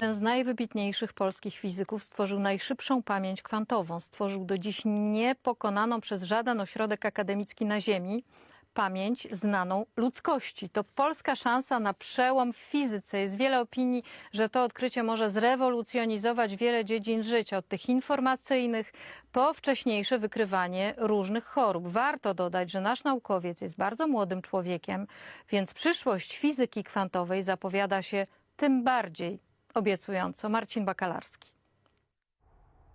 Jeden z najwybitniejszych polskich fizyków stworzył najszybszą pamięć kwantową. Stworzył do dziś niepokonaną przez żaden ośrodek akademicki na Ziemi pamięć znaną ludzkości. To polska szansa na przełom w fizyce. Jest wiele opinii, że to odkrycie może zrewolucjonizować wiele dziedzin życia, od tych informacyjnych po wcześniejsze wykrywanie różnych chorób. Warto dodać, że nasz naukowiec jest bardzo młodym człowiekiem, więc przyszłość fizyki kwantowej zapowiada się tym bardziej obiecująco. Marcin Bakalarski.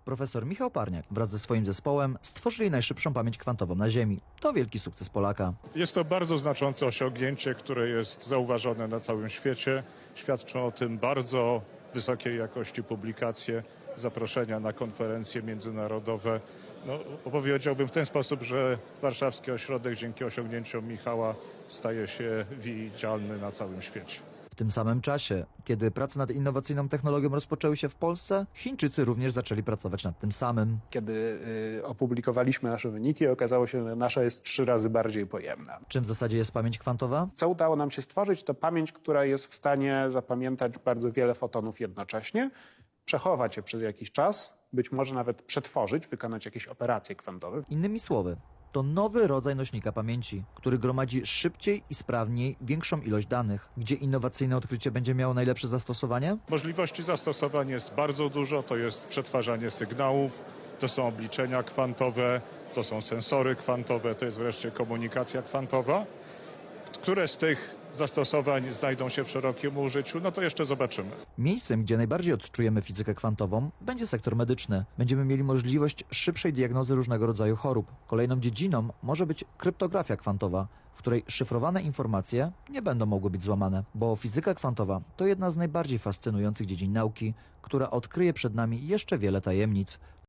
Profesor Michał Parniak wraz ze swoim zespołem stworzyli najszybszą pamięć kwantową na Ziemi. To wielki sukces Polaka. Jest to bardzo znaczące osiągnięcie, które jest zauważone na całym świecie. Świadczą o tym bardzo wysokiej jakości publikacje, zaproszenia na konferencje międzynarodowe. No, powiedziałbym w ten sposób, że Warszawski Ośrodek dzięki osiągnięciom Michała staje się widzialny na całym świecie. W tym samym czasie, kiedy prace nad innowacyjną technologią rozpoczęły się w Polsce, Chińczycy również zaczęli pracować nad tym samym. Kiedy y, opublikowaliśmy nasze wyniki, okazało się, że nasza jest trzy razy bardziej pojemna. Czym w zasadzie jest pamięć kwantowa? Co udało nam się stworzyć, to pamięć, która jest w stanie zapamiętać bardzo wiele fotonów jednocześnie, przechować je przez jakiś czas, być może nawet przetworzyć, wykonać jakieś operacje kwantowe. Innymi słowy, to nowy rodzaj nośnika pamięci, który gromadzi szybciej i sprawniej większą ilość danych. Gdzie innowacyjne odkrycie będzie miało najlepsze zastosowanie? Możliwości zastosowań jest bardzo dużo. To jest przetwarzanie sygnałów, to są obliczenia kwantowe, to są sensory kwantowe, to jest wreszcie komunikacja kwantowa. Które z tych zastosowań znajdą się w szerokim użyciu, no to jeszcze zobaczymy. Miejscem, gdzie najbardziej odczujemy fizykę kwantową, będzie sektor medyczny. Będziemy mieli możliwość szybszej diagnozy różnego rodzaju chorób. Kolejną dziedziną może być kryptografia kwantowa, w której szyfrowane informacje nie będą mogły być złamane, bo fizyka kwantowa to jedna z najbardziej fascynujących dziedzin nauki, która odkryje przed nami jeszcze wiele tajemnic,